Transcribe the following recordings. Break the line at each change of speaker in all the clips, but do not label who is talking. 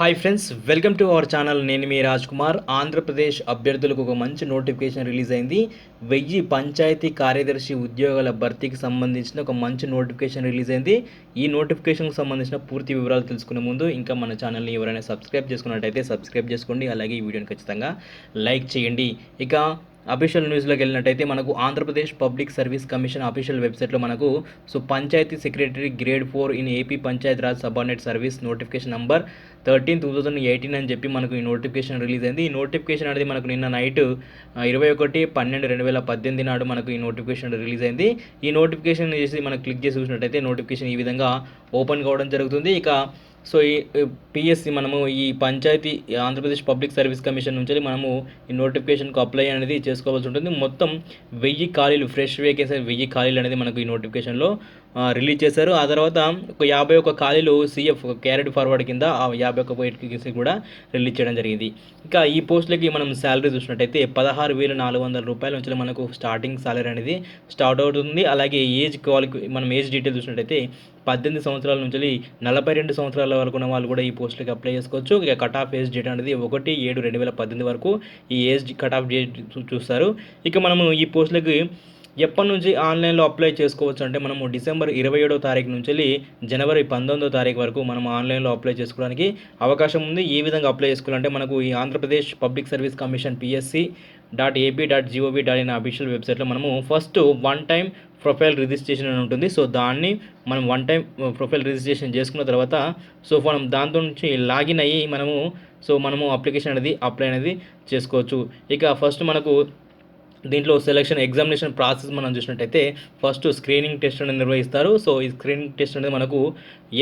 Hi friends welcome to our channel నేను మీ రాజ్ కుమార్. ఆంధ్రప్రదేశ్ అభ్యర్థులకు ఒక మంచి నోటిఫికేషన్ రిలీజ్ అయింది. వెయ్యి పంచాయతీ కార్యదర్శి ఉద్యోగాల భర్తీకి సంబంధించిన ఒక మంచి నోటిఫికేషన్ రిలీజ్ అయింది. ఈ నోటిఫికేషన్కి సంబంధించిన పూర్తి వివరాలు తెలుసుకునే ముందు ఇంకా మన ఛానల్ని ఎవరైనా సబ్స్క్రైబ్ చేసుకున్నట్టయితే సబ్స్క్రైబ్ చేసుకోండి. అలాగే ఈ వీడియోని ఖచ్చితంగా లైక్ చేయండి. ఇక అఫీషియల్ న్యూస్లోకి వెళ్ళినట్టయితే మనకు Andhra Pradesh public service commission official వెబ్సైట్లో మనకు so panchayat secretary grade four in AP panchayat Raj subordinate service notification number thirteen two thousand eighteen అని చెప్పి మనకు ఈ నోటిఫికేషన్ రిలీజ్ అయింది. ఈ నోటిఫికేషన్ అనేది మనకు నిన్న నైట్ ఇరవై ఒకటి పన్నెండు రెండు వేల పద్దెనిమిది నాడు మనకు ఈ నోటిఫికేషన్ రిలీజ్ అయింది. ఈ నోటిఫికేషన్ చేసి మనం క్లిక్ చేసి చూసినట్టయితే నోటిఫికేషన్ ఈ విధంగా ఓపెన్ కావడం జరుగుతుంది. ఇక సో ఈ పిఎస్సి మనము ఈ panchayat Andhra Pradesh public service commission నుంచి మనము ఈ నోటిఫికేషన్కు అప్లై అనేది చేసుకోవాల్సి ఉంటుంది. మొత్తం వెయ్యి ఖాళీలు ఫ్రెష్ వేకెన్సీ వెయ్యి ఖాళీలు అనేది మనకు ఈ నోటిఫికేషన్లో రిలీజ్ చేశారు. ఆ తర్వాత ఒక యాభై ఒక ఖాళీలు సీఎఫ్ క్యారెట్ ఫార్వర్డ్ కింద ఆ యాభై ఒక వేకెన్సీ కూడా రిలీజ్ చేయడం జరిగింది. ఇంకా ఈ పోస్టులకి మనం శాలరీ చూసినట్టయితే పదహారు వేల నాలుగు వందల రూపాయల నుంచి మనకు స్టార్టింగ్ సాలరీ అనేది స్టార్ట్ అవుతుంది. అలాగే ఏజ్ క్వాలిఫి మనం ఏజ్ డీటెయిల్ చూసినట్టయితే పద్దెనిమిది సంవత్సరాల నుంచి నలభై రెండు సంవత్సరాల వరకు ఉన్న వాళ్ళు కూడా ఈ పోస్టులకి అప్లై చేసుకోవచ్చు. ఇక కట్ ఆఫ్ ఏజ్ డేట్ అనేది ఒకటి ఏడు రెండు వేల పద్దెనిమిది వరకు ఈ ఏజ్ కట్ ఆఫ్ డేట్ చూ- చూస్తారు. ఇక మనము ఈ పోస్టులకి ఎప్పటి నుంచి ఆన్లైన్లో అప్లై చేసుకోవచ్చు అంటే మనము డిసెంబర్ ఇరవై ఏడో తారీఖు నుంచి వెళ్ళి జనవరి పంతొమ్మిదో తారీఖు వరకు మనం ఆన్లైన్లో అప్లై చేసుకోవడానికి అవకాశం ఉంది. ఏ విధంగా అప్లై చేసుకోవాలంటే మనకు ఈ Andhra Pradesh public service commission PSC dot AP dot gov dot in official వెబ్సైట్లో మనము first one time profile registration అని ఉంటుంది. సో దాన్ని మనం వన్ టైం ప్రొఫైల్ రిజిస్ట్రేషన్ చేసుకున్న తర్వాత సో మనం దాంతో నుంచి లాగిన్ అయ్యి మనము సో మనము అప్లికేషన్ అనేది అప్లై అనేది చేసుకోవచ్చు. ఇక ఫస్ట్ మనకు దీంట్లో సెలక్షన్ ఎగ్జామినేషన్ ప్రాసెస్ మనం చూసినట్టయితే ఫస్ట్ స్క్రీనింగ్ టెస్ట్ అనేది నిర్వహిస్తారు. సో ఈ స్క్రీనింగ్ టెస్ట్ అనేది మనకు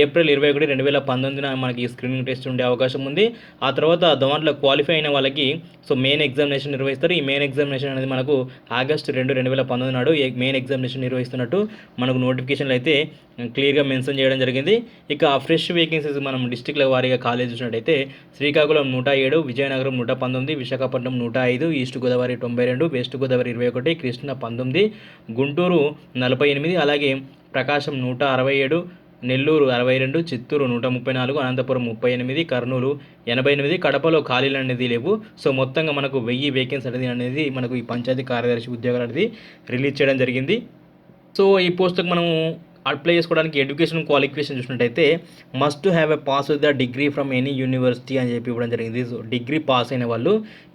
ఏప్రిల్ ఇరవై ఒకటి రెండు వేల పంతొమ్మిదిన మనకి ఈ స్క్రీనింగ్ టెస్ట్ ఉండే అవకాశం ఉంది. ఆ తర్వాత దాంట్లో క్వాలిఫై అయిన వాళ్ళకి సో మెయిన్ ఎగ్జామినేషన్ నిర్వహిస్తారు. ఈ మెయిన్ ఎగ్జామినేషన్ అనేది మనకు ఆగస్ట్ రెండు రెండు వేల పంతొమ్మిది నాడు మెయిన్ ఎగ్జామినేషన్ నిర్వహిస్తున్నట్టు మనకు నోటిఫికేషన్లు అయితే క్లియర్గా మెన్షన్ చేయడం జరిగింది. ఇక ఫ్రెష్ వేకెన్సీస్ మనం డిస్టిక్ల వారీగా కాలేజ్ చూసినట్టయితే శ్రీకాకుళం నూట ఏడు విజయనగరం నూట పంతొమ్మిది విశాఖపట్నం నూట ఐదు ఈస్ట్ గోదావరి తొంభై రెండు వెస్ట్ గోదావరి ఇరవై ఒకటి కృష్ణ పంతొమ్మిది గుంటూరు నలభై ఎనిమిది అలాగే ప్రకాశం నూట అరవై ఏడు నెల్లూరు అరవై రెండు చిత్తూరు నూట ముప్పై నాలుగు అనంతపురం ముప్పై ఎనిమిది కర్నూలు ఎనభై ఎనిమిది కడపలో ఖాళీలు అనేది లేవు. సో మొత్తంగా మనకు వెయ్యి వేకెన్సీ అనేది అనేది మనకు ఈ పంచాయతీ కార్యదర్శి ఉద్యోగాలు అనేది రిలీజ్ చేయడం జరిగింది. సో ఈ పోస్టుకు మనము అప్లై చేసుకోవడానికి ఎడ్యుకేషన్ క్వాలిఫికేషన్ చూసినట్టయితే must have a pass with the degree from any university అని చెప్పి ఇవ్వడం జరిగింది. సో డిగ్రీ పాస్ అయిన వాళ్ళు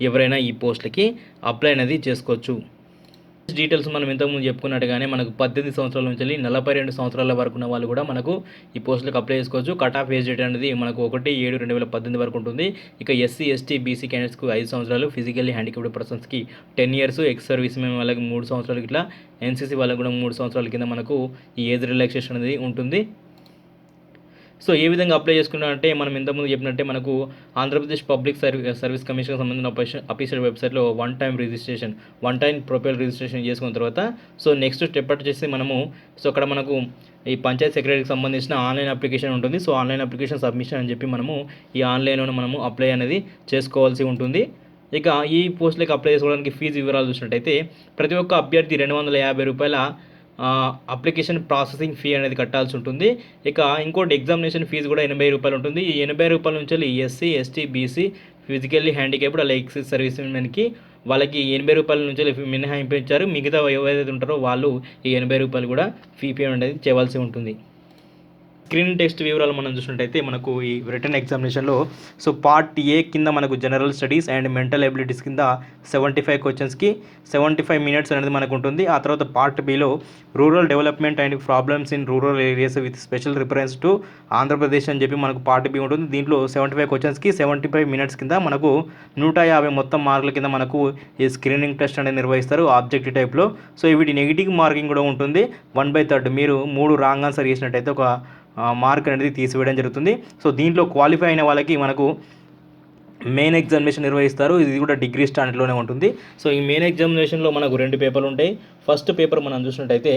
ఎవరైనా ఈ పోస్ట్లకి అప్లై అనేది చేసుకోవచ్చు. డీటెయిల్స్ మనం ఇంతకుముందు చెప్పుకున్నట్టుగానే మనకు పద్దెనిమిది సంవత్సరాల నుంచి నలభై రెండు సంవత్సరాల వరకు ఉన్న వాళ్ళు కూడా మనకు ఈ పోస్టులకు అప్లై చేసుకోవచ్చు. కట్ ఆఫ్ ఏజ్ డేట్ అనేది మనకు ఒకటి ఏడు రెండు వేల పద్దెనిమిది వరకు ఉంటుంది. ఇక ఎస్సీ ఎస్టీ బీసీ క్యాండిడేట్స్కు ఐదు సంవత్సరాలు ఫిజికల్లీ హ్యాండిక్యాప్డ్ పర్సన్స్కి టెన్ ఇయర్స్ ఎక్స్ సర్వీస్ మేము వాళ్ళకి మూడు సంవత్సరాలు ఇట్లా ఎన్సీసీ వాళ్ళకి కూడా మూడు సంవత్సరాల కింద మనకు ఈ ఏజ్ రిలాక్సేషన్ అనేది ఉంటుంది. సో ఏ విధంగా అప్లై చేసుకున్నారంటే మనం ఇంతకుముందు చెప్పినట్టే మనకు ఆంధ్రప్రదేశ్ పబ్లిక్ సర్వీస్ సర్వీస్ కమిషన్కి సంబంధించిన అఫీషియల్ వెబ్సైట్లో one time registration one time profile registration చేసుకున్న తర్వాత సో నెక్స్ట్ స్టెప్ వచ్చేసి మనము సో అక్కడ మనకు ఈ పంచాయత్ సెక్రటరీకి సంబంధించిన ఆన్లైన్ అప్లికేషన్ ఉంటుంది. సో ఆన్లైన్ అప్లికేషన్ సబ్మిషన్ అని చెప్పి మనము ఈ ఆన్లైన్లో మనము అప్లై అనేది చేసుకోవాల్సి ఉంటుంది. ఇక ఈ పోస్టులకు అప్లై చేసుకోవడానికి ఫీజు వివరాలు చూసినట్టయితే ప్రతి ఒక్క అభ్యర్థి రెండు వందల యాభై రూపాయల అప్లికేషన్ ప్రాసెసింగ్ ఫీ అనేది కట్టాల్సి ఉంటుంది. ఇక ఇంకోటి ఎగ్జామినేషన్ ఫీజు కూడా ఎనభై రూపాయలు ఉంటుంది. ఈ ఎనభై రూపాయల నుంచి SC ST BC physically handicapped అలా ఎక్సైజ్ సర్వీస్ మెన్కి వాళ్ళకి ఎనభై రూపాయల నుంచి మినహాయింపు ఇచ్చారు మిగతా ఎవరైతే ఉంటారో వాళ్ళు ఈ ఎనభై రూపాయలు కూడా ఫీ పేమెంట్ అనేది చేయవలసి ఉంటుంది. స్క్రీన్ టెస్ట్ వివరాలు మనం చూసినట్టయితే మనకు ఈ రిటర్న్ ఎగ్జామినేషన్లో సో పార్ట్ ఏ కింద మనకు general studies and mental abilities కింద సెవెంటీ ఫైవ్ క్వశ్చన్స్కి సెవెంటీ ఫైవ్ మినిట్స్ అనేది మనకు ఉంటుంది ఆ తర్వాత part below rural development and problems in rural areas with special reference to Andhra Pradesh అని చెప్పి మనకు పార్ట్ బి ఉంటుంది. దీంట్లో సెవెంటీ ఫైవ్ క్వశ్చన్స్కి సెవెంటీ ఫైవ్ మినిట్స్ కింద మనకు నూట యాభై మొత్తం మార్కుల కింద మనకు ఈ స్క్రీనింగ్ టెస్ట్ అనేది నిర్వహిస్తారు ఆబ్జెక్టివ్ టైప్లో సో వీటి నెగిటివ్ మార్కింగ్ కూడా ఉంటుంది. వన్ బై థర్డ్ మీరు మూడు రాంగ్ ఆన్సర్ చేసినట్టయితే ఒక మార్క్ అనేది తీసివేయడం జరుగుతుంది. సో దీంట్లో క్వాలిఫై అయిన వాళ్ళకి మనకు మెయిన్ ఎగ్జామినేషన్ నిర్వహిస్తారు. ఇది కూడా డిగ్రీ స్టాండర్డ్లోనే ఉంటుంది. సో ఈ మెయిన్ ఎగ్జామినేషన్లో మనకు రెండు పేపర్లు ఉంటాయి. ఫస్ట్ పేపర్ మనం చూసినట్టయితే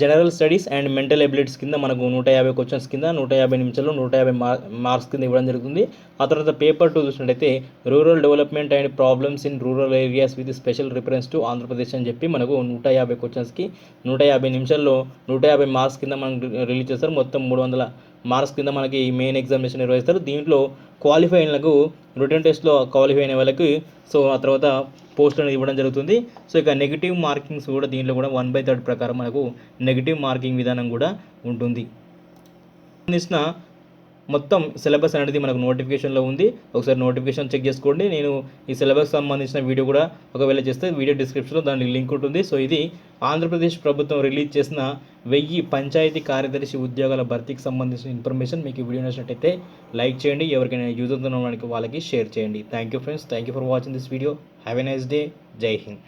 general studies and mental abilities కింద మనకు నూట యాభై క్వశ్చన్స్ కింద నూట యాభై నిమిషాలు నూట యాభై మార్ మార్క్స్ కింద ఇవ్వడం జరుగుతుంది. ఆ తర్వాత పేపర్ టూ చూసినట్టయితే rural development and problems in rural areas with special reference to Andhra Pradesh అని చెప్పి మనకు నూట యాభై క్వశ్చన్స్కి నూట యాభై నిమిషాల్లో నూట యాభై మార్క్స్ కింద మనం రిలీజ్ చేస్తారు. మొత్తం మూడు వందల మార్క్స్ కింద మనకి మెయిన్ ఎగ్జామినేషన్ నిర్వహిస్తారు. దీంట్లో క్వాలిఫైన్లకు రిటర్న్ టెస్ట్లో క్వాలిఫై అయిన వాళ్ళకి సో ఆ తర్వాత పోస్ట్ అనేది ఇవ్వడం జరుగుతుంది. సో ఇక నెగిటివ్ మార్కింగ్స్ కూడా దీంట్లో కూడా వన్ బై థర్డ్ ప్రకారం మనకు నెగిటివ్ మార్కింగ్ విధానం కూడా ఉంటుంది. సంబంధించిన మొత్తం సిలబస్ అనేది మనకు నోటిఫికేషన్లో ఉంది. ఒకసారి నోటిఫికేషన్ చెక్ చేసుకోండి. నేను ఈ సిలబస్ సంబంధించిన వీడియో కూడా ఒకవేళ చేస్తే వీడియో డిస్క్రిప్షన్లో దానికి లింక్ ఉంటుంది. సో ఇది ఆంధ్రప్రదేశ్ ప్రభుత్వం రిలీజ్ చేసిన వెయ్యి పంచాయతీ కార్యదర్శి ఉద్యోగాల భర్తీకి సంబంధించిన ఇన్ఫర్మేషన్ మీకు వీడియో నచ్చినట్టయితే లైక్ చేయండి. ఎవరికైనా యూజ్ అవుతున్న వాళ్ళకి వాళ్ళకి షేర్ చేయండి. Thank you friends thank you for watching this video have a nice day Jai Hind